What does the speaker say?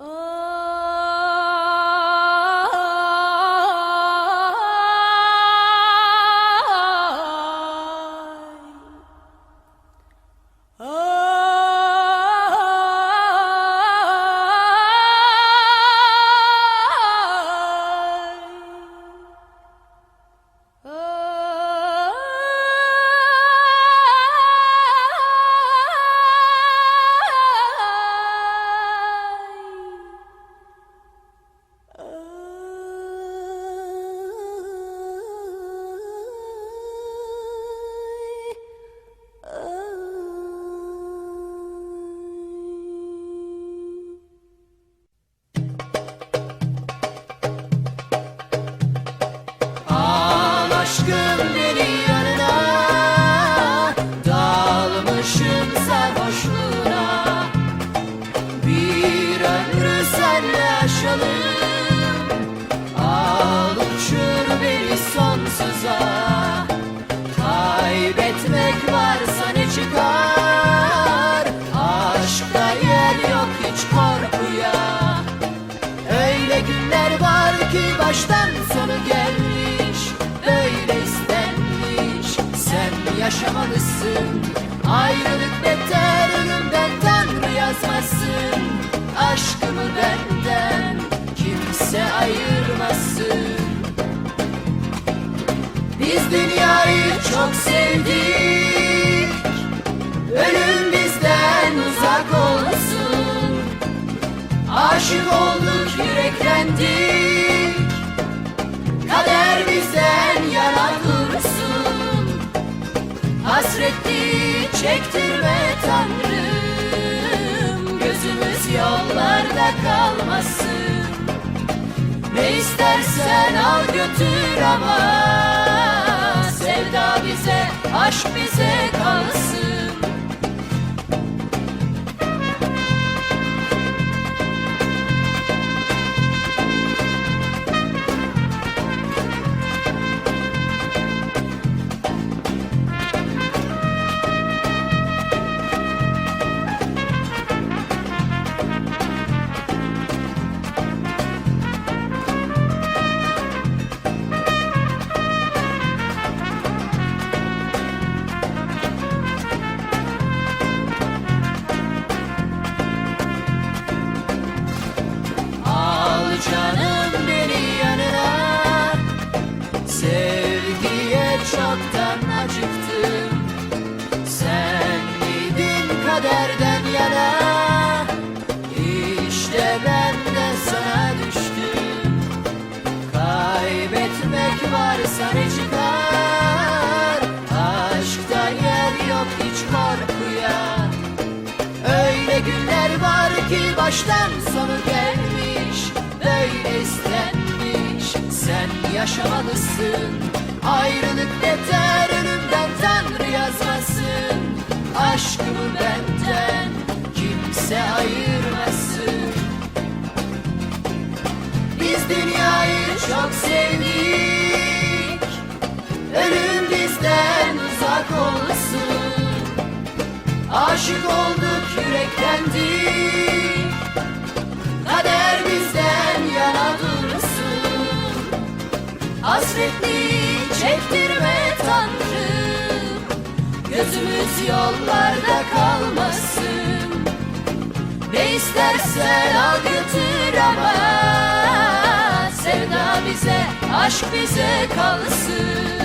Al Biz dünyayı çok sevdik. Ölüm bizden uzak olsun. Aşık olduk yüreklendik. Kader bizden yana dursun. Hasretli çektirme Tanrım. Gözümüz yollarda kalmasın. Ne istersen al götür ama aşk bize canım beni yanına. Sevgiye çoktan acıktım. Sen miydin kaderden yana. İşte ben de sana düştüm. Kaybetmek varsa ne çıkar? Aşkta yer yok hiç korkuya. Öyle günler var ki baştan sonu yaşamalısın. Ayrılık beter ölümden Tanrı yazmasın. Aşkımı benden Kimse ayırmasın. Biz dünyayı çok sevdik. Ölüm bizden uzak olsun. Aşık olduk yüreklendik Gözümüz yollarda kalmasın. Ne istersen al götür ama. Sevda bize, aşk bize kalsın